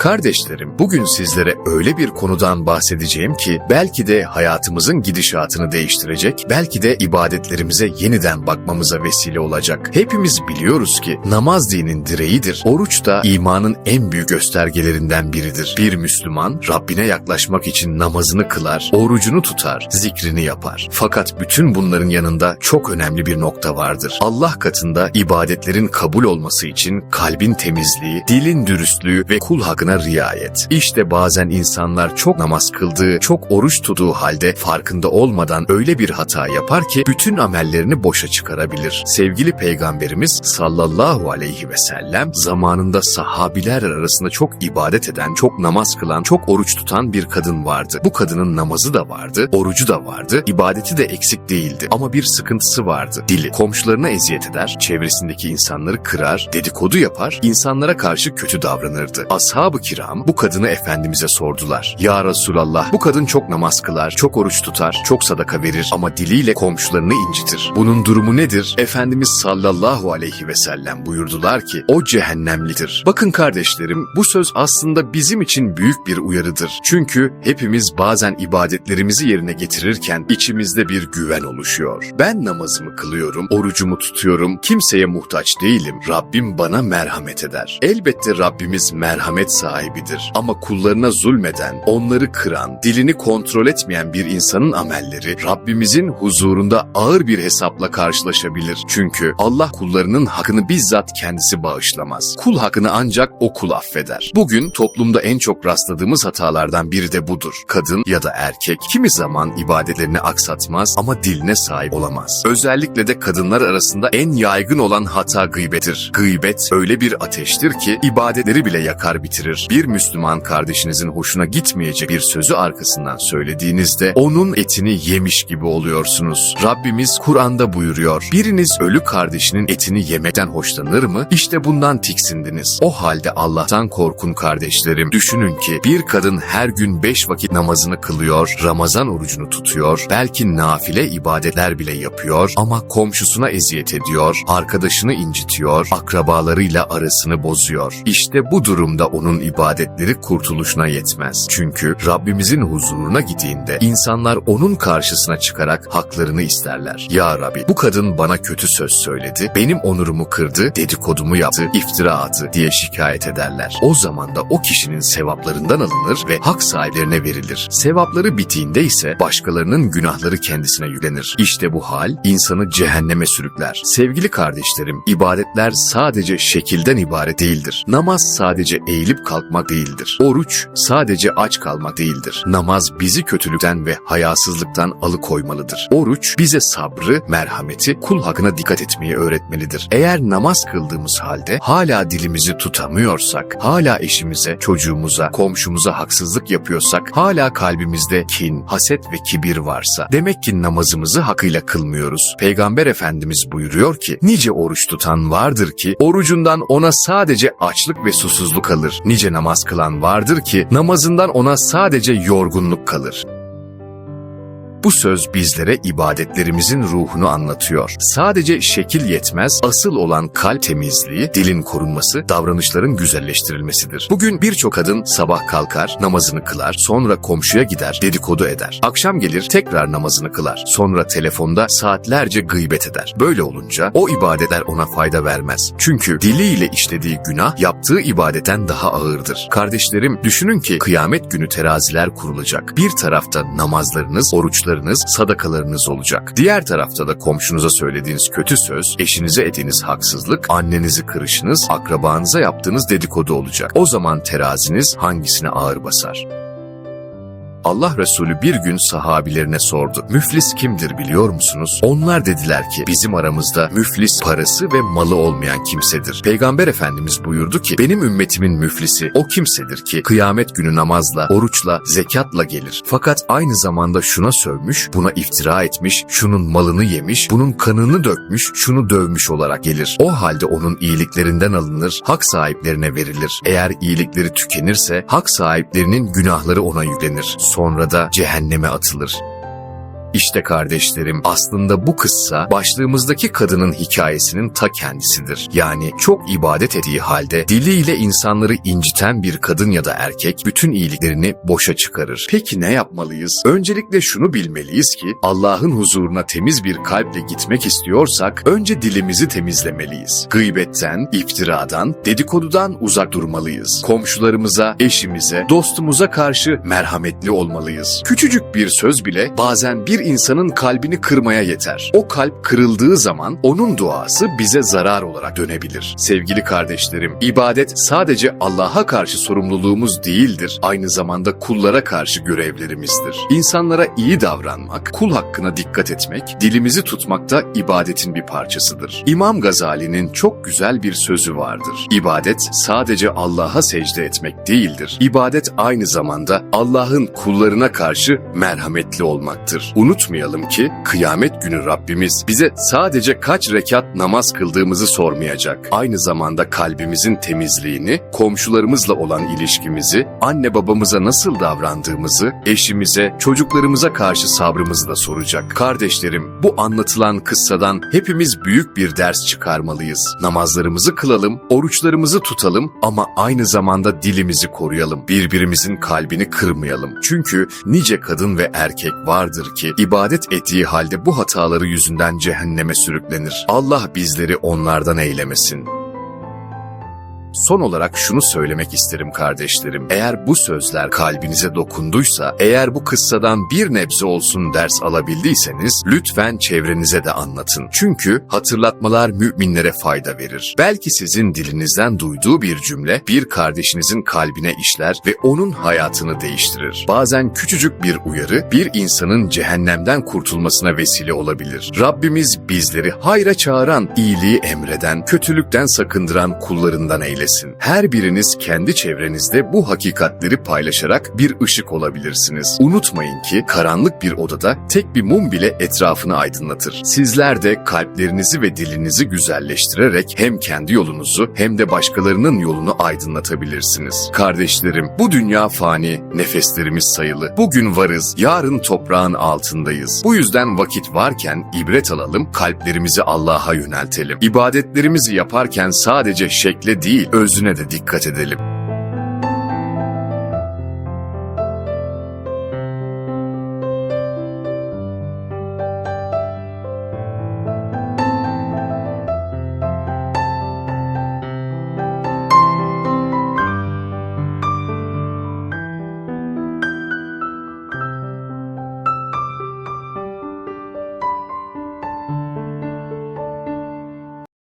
Kardeşlerim, bugün sizlere öyle bir konudan bahsedeceğim ki belki de hayatımızın gidişatını değiştirecek, belki de ibadetlerimize yeniden bakmamıza vesile olacak. Hepimiz biliyoruz ki namaz dinin direğidir. Oruç da imanın en büyük göstergelerinden biridir. Bir Müslüman Rabbine yaklaşmak için namazını kılar, orucunu tutar, zikrini yapar. Fakat bütün bunların yanında çok önemli bir nokta vardır. Allah katında ibadetlerin kabul olması için kalbin temizliği, dilin dürüstlüğü ve kul hakkına riayet. İşte bazen insanlar çok namaz kıldığı, çok oruç tuttuğu halde farkında olmadan öyle bir hata yapar ki bütün amellerini boşa çıkarabilir. Sevgili Peygamberimiz sallallahu aleyhi ve sellem zamanında sahabiler arasında çok ibadet eden, çok namaz kılan, çok oruç tutan bir kadın vardı. Bu kadının namazı da vardı, orucu da vardı, ibadeti de eksik değildi. Ama bir sıkıntısı vardı. Dili. Komşularına eziyet eder, çevresindeki insanları kırar, dedikodu yapar, insanlara karşı kötü davranırdı. Ashab-ı kiram bu kadını Efendimiz'e sordular. Ya Resulallah bu kadın çok namaz kılar, çok oruç tutar, çok sadaka verir ama diliyle komşularını incitir. Bunun durumu nedir? Efendimiz sallallahu aleyhi ve sellem buyurdular ki o cehennemlidir. Bakın kardeşlerim bu söz aslında bizim için büyük bir uyarıdır. Çünkü hepimiz bazen ibadetlerimizi yerine getirirken içimizde bir güven oluşuyor. Ben namazımı kılıyorum, orucumu tutuyorum, kimseye muhtaç değilim. Rabbim bana merhamet eder. Elbette Rabbimiz merhamet sahibidir. Ama kullarına zulmeden, onları kıran, dilini kontrol etmeyen bir insanın amelleri Rabbimizin huzurunda ağır bir hesapla karşılaşabilir. Çünkü Allah kullarının hakkını bizzat kendisi bağışlamaz. Kul hakkını ancak o kul affeder. Bugün toplumda en çok rastladığımız hatalardan biri de budur. Kadın ya da erkek kimi zaman ibadetlerini aksatmaz ama diline sahip olamaz. Özellikle de kadınlar arasında en yaygın olan hata gıybettir. Gıybet öyle bir ateştir ki ibadetleri bile yakar bitirir. Bir Müslüman kardeşinizin hoşuna gitmeyecek bir sözü arkasından söylediğinizde onun etini yemiş gibi oluyorsunuz. Rabbimiz Kur'an'da buyuruyor. Biriniz ölü kardeşinin etini yemekten hoşlanır mı? İşte bundan tiksindiniz. O halde Allah'tan korkun kardeşlerim. Düşünün ki bir kadın her gün beş vakit namazını kılıyor, Ramazan orucunu tutuyor, belki nafile ibadetler bile yapıyor ama komşusuna eziyet ediyor, arkadaşını incitiyor, akrabalarıyla arasını bozuyor. İşte bu durumda onun ibadetleri kurtuluşuna yetmez. Çünkü Rabbimizin huzuruna gittiğinde insanlar onun karşısına çıkarak haklarını isterler. Ya Rabbi bu kadın bana kötü söz söyledi, benim onurumu kırdı, dedikodumu yaptı, iftira attı diye şikayet ederler. O zaman da o kişinin sevaplarından alınır ve hak sahiplerine verilir. Sevapları bittiğinde ise başkalarının günahları kendisine yüklenir. İşte bu hal insanı cehenneme sürükler. Sevgili kardeşlerim, ibadetler sadece şekilden ibaret değildir. Namaz sadece eğilip kalkmak değildir. Oruç sadece aç kalmak değildir. Namaz bizi kötülükten ve hayasızlıktan alıkoymalıdır. Oruç bize sabrı, merhameti, kul hakkına dikkat etmeyi öğretmelidir. Eğer namaz kıldığımız halde hala dilimizi tutamıyorsak, hala eşimize, çocuğumuza, komşumuza haksızlık yapıyorsak, hala kalbimizde kin, haset ve kibir varsa, demek ki namazımızı hakkıyla kılmıyoruz. Peygamber Efendimiz buyuruyor ki, nice oruç tutan vardır ki, orucundan ona sadece açlık ve susuzluk kalır. Nice namaz kılan vardır ki, namazından ona sadece yorgunluk kalır. Bu söz bizlere ibadetlerimizin ruhunu anlatıyor. Sadece şekil yetmez, asıl olan kalp temizliği, dilin korunması, davranışların güzelleştirilmesidir. Bugün birçok kadın sabah kalkar, namazını kılar, sonra komşuya gider, dedikodu eder. Akşam gelir, tekrar namazını kılar, sonra telefonda saatlerce gıybet eder. Böyle olunca o ibadetler ona fayda vermez. Çünkü diliyle işlediği günah yaptığı ibadetten daha ağırdır. Kardeşlerim düşünün ki kıyamet günü teraziler kurulacak. Bir tarafta namazlarınız, oruçlarınız, sadakalarınız olacak. Diğer tarafta da komşunuza söylediğiniz kötü söz, eşinize ettiğiniz haksızlık, annenizi kırışınız, akrabanıza yaptığınız dedikodu olacak. O zaman teraziniz hangisine ağır basar? Allah Resulü bir gün sahabilerine sordu. Müflis kimdir biliyor musunuz? Onlar dediler ki bizim aramızda müflis parası ve malı olmayan kimsedir. Peygamber Efendimiz buyurdu ki benim ümmetimin müflisi o kimsedir ki kıyamet günü namazla, oruçla, zekatla gelir. Fakat aynı zamanda şuna sövmüş, buna iftira etmiş, şunun malını yemiş, bunun kanını dökmüş, şunu dövmüş olarak gelir. O halde onun iyiliklerinden alınır, hak sahiplerine verilir. Eğer iyilikleri tükenirse hak sahiplerinin günahları ona yüklenir. Sonra da cehenneme atılır. İşte kardeşlerim aslında bu kıssa başlığımızdaki kadının hikayesinin ta kendisidir. Yani çok ibadet ettiği halde diliyle insanları inciten bir kadın ya da erkek bütün iyiliklerini boşa çıkarır. Peki ne yapmalıyız? Öncelikle şunu bilmeliyiz ki Allah'ın huzuruna temiz bir kalple gitmek istiyorsak önce dilimizi temizlemeliyiz. Gıybetten, iftiradan, dedikodudan uzak durmalıyız. Komşularımıza, eşimize, dostumuza karşı merhametli olmalıyız. Küçücük bir söz bile bazen bir insanın kalbini kırmaya yeter. O kalp kırıldığı zaman onun duası bize zarar olarak dönebilir. Sevgili kardeşlerim, ibadet sadece Allah'a karşı sorumluluğumuz değildir. Aynı zamanda kullara karşı görevlerimizdir. İnsanlara iyi davranmak, kul hakkına dikkat etmek, dilimizi tutmak da ibadetin bir parçasıdır. İmam Gazali'nin çok güzel bir sözü vardır. İbadet sadece Allah'a secde etmek değildir. İbadet aynı zamanda Allah'ın kullarına karşı merhametli olmaktır. Unutmayalım ki kıyamet günü Rabbimiz bize sadece kaç rekat namaz kıldığımızı sormayacak. Aynı zamanda kalbimizin temizliğini, komşularımızla olan ilişkimizi, anne babamıza nasıl davrandığımızı, eşimize, çocuklarımıza karşı sabrımızı da soracak. Kardeşlerim, bu anlatılan kıssadan hepimiz büyük bir ders çıkarmalıyız. Namazlarımızı kılalım, oruçlarımızı tutalım ama aynı zamanda dilimizi koruyalım. Birbirimizin kalbini kırmayalım. Çünkü nice kadın ve erkek vardır ki ibadet ettiği halde bu hataları yüzünden cehenneme sürüklenir. Allah bizleri onlardan eylemesin. Son olarak şunu söylemek isterim kardeşlerim. Eğer bu sözler kalbinize dokunduysa, eğer bu kıssadan bir nebze olsun ders alabildiyseniz lütfen çevrenize de anlatın. Çünkü hatırlatmalar müminlere fayda verir. Belki sizin dilinizden duyduğu bir cümle bir kardeşinizin kalbine işler ve onun hayatını değiştirir. Bazen küçücük bir uyarı bir insanın cehennemden kurtulmasına vesile olabilir. Rabbimiz bizleri hayra çağıran, iyiliği emreden, kötülükten sakındıran kullarından eylesin. Her biriniz kendi çevrenizde bu hakikatleri paylaşarak bir ışık olabilirsiniz. Unutmayın ki karanlık bir odada tek bir mum bile etrafını aydınlatır. Sizler de kalplerinizi ve dilinizi güzelleştirerek hem kendi yolunuzu hem de başkalarının yolunu aydınlatabilirsiniz. Kardeşlerim, bu dünya fani, nefeslerimiz sayılı. Bugün varız, yarın toprağın altındayız. Bu yüzden vakit varken ibret alalım, kalplerimizi Allah'a yöneltelim. İbadetlerimizi yaparken sadece şekle değil, özüne de dikkat edelim.